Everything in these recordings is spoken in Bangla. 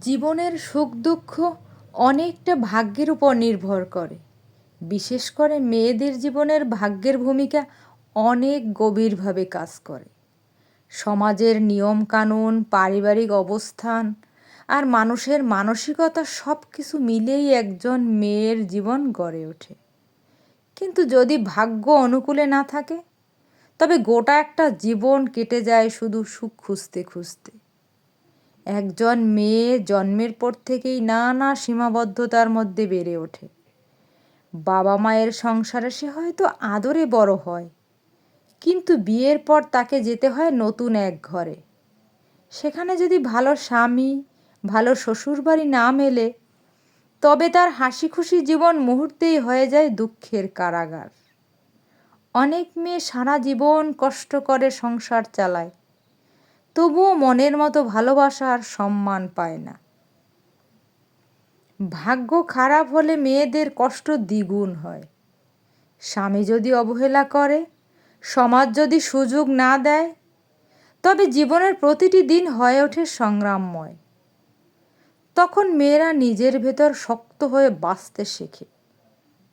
জীবনের সুখ দুঃখ অনেকটা ভাগ্যের উপর নির্ভর করে। বিশেষ করে মেয়েদের জীবনের ভাগ্যের ভূমিকা অনেক গভীরভাবে কাজ করে। সমাজের নিয়মকানুন, পারিবারিক অবস্থান আর মানুষের মানসিকতা সব কিছু মিলেই একজন মেয়ের জীবন গড়ে ওঠে। কিন্তু যদি ভাগ্য অনুকূলে না থাকে, তবে গোটা একটা জীবন কেটে যায় শুধু সুখ খুঁজতে খুঁজতে। একজন মেয়ে জন্মের পর থেকেই নানা সীমাবদ্ধতার মধ্যে বেড়ে ওঠে। বাবা মায়ের সংসারে সে হয়তো আদরে বড় হয়, কিন্তু বিয়ের পর তাকে যেতে হয় নতুন এক ঘরে। সেখানে যদি ভালো স্বামী, ভালো শ্বশুরবাড়ি না মেলে, তবে তার হাসি খুশি জীবন মুহূর্তেই হয়ে যায় দুঃখের কারাগার। অনেক মেয়ে সারা জীবন কষ্ট করে সংসার চালায় তবুও মনের মতো ভালোবাসা আর সম্মান পায় না। ভাগ্য খারাপ হলে মেয়েদের কষ্ট দ্বিগুণ হয়। স্বামী যদি অবহেলা করে, সমাজ যদি সুযোগ না দেয়, তবে জীবনের প্রতিটি দিন হয়ে ওঠে সংগ্রামময়। তখন মেয়েরা নিজের ভেতর শক্ত হয়ে বাঁচতে শেখে,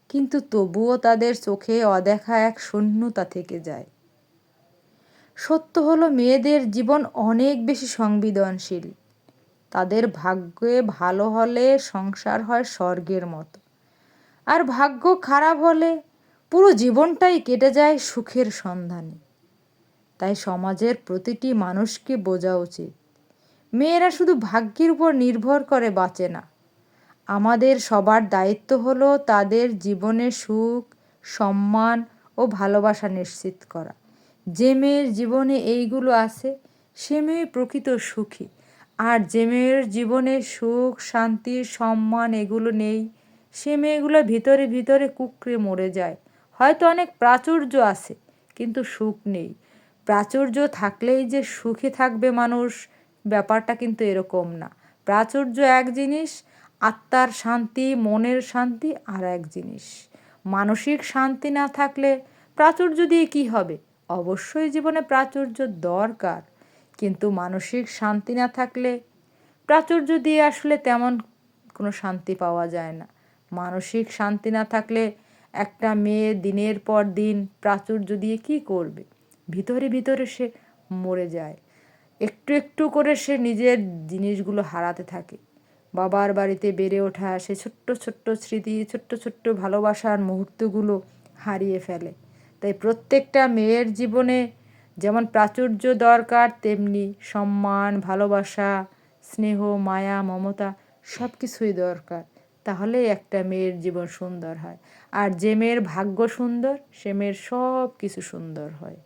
কিন্তু তবুও তাদের চোখে অদেখা এক শূন্যতা থেকে যায়। সত্য হলো মেয়েদের জীবন অনেক বেশি সংবেদনশীল। তাদের ভাগ্যে ভালো হলে সংসার হয় স্বর্গের মতো। আর ভাগ্য খারাপ হলে পুরো জীবনটাই কেটে যায় সুখের সন্ধানে। তাই সমাজের প্রতিটি মানুষকে বোঝা উচিত, মেয়েরা শুধু ভাগ্যের উপর নির্ভর করে বাঁচে না। আমাদের সবার দায়িত্ব হলো তাদের জীবনে সুখ, সম্মান ও ভালোবাসা নিশ্চিত করা। যে মেয়ের জীবনে এইগুলো আছে, সে মেয়ে প্রকৃত সুখী। আর যে মেয়ের জীবনে সুখ, শান্তি, সম্মান এগুলো নেই, সে মেয়েগুলো ভিতরে ভিতরে কুকড়ে মরে যায়। হয়তো অনেক প্রাচুর্য আছে, কিন্তু সুখ নেই। প্রাচুর্য থাকলেই যে সুখে থাকবে মানুষ, ব্যাপারটা কিন্তু এরকম না। প্রাচুর্য এক জিনিস, আত্মার শান্তি, মনের শান্তি আর এক জিনিস। মানসিক শান্তি না থাকলে প্রাচুর্য দিয়ে কী হবে? অবশ্যই জীবনে প্রাচুর্য দরকার, কিন্তু মানসিক শান্তি না থাকলে প্রাচুর্য দিয়ে আসলে তেমন কোনো শান্তি পাওয়া যায় না। মানসিক শান্তি না থাকলে একটা মেয়ে দিনের পর দিন প্রাচুর্য দিয়ে কী করবে? ভিতরে ভিতরে সে মরে যায়। একটু একটু করে সে নিজের জিনিসগুলো হারাতে থাকে। বাবার বাড়িতে বেড়ে ওঠা সে ছোট্ট ছোট্ট স্মৃতি, ছোট্ট ছোট্ট ভালোবাসার মুহূর্তগুলো হারিয়ে ফেলে। তাই প্রত্যেকটা মেয়ের জীবনে যেমন প্রাচুর্য দরকার, তেমনি সম্মান, ভালোবাসা, স্নেহ, মায়া, মমতা সব কিছুই দরকার। তাহলে একটা মেয়ের জীবন সুন্দর হয়। আর যে মেয়ের ভাগ্য সুন্দর, সে মেয়ের সব কিছু সুন্দর হয়।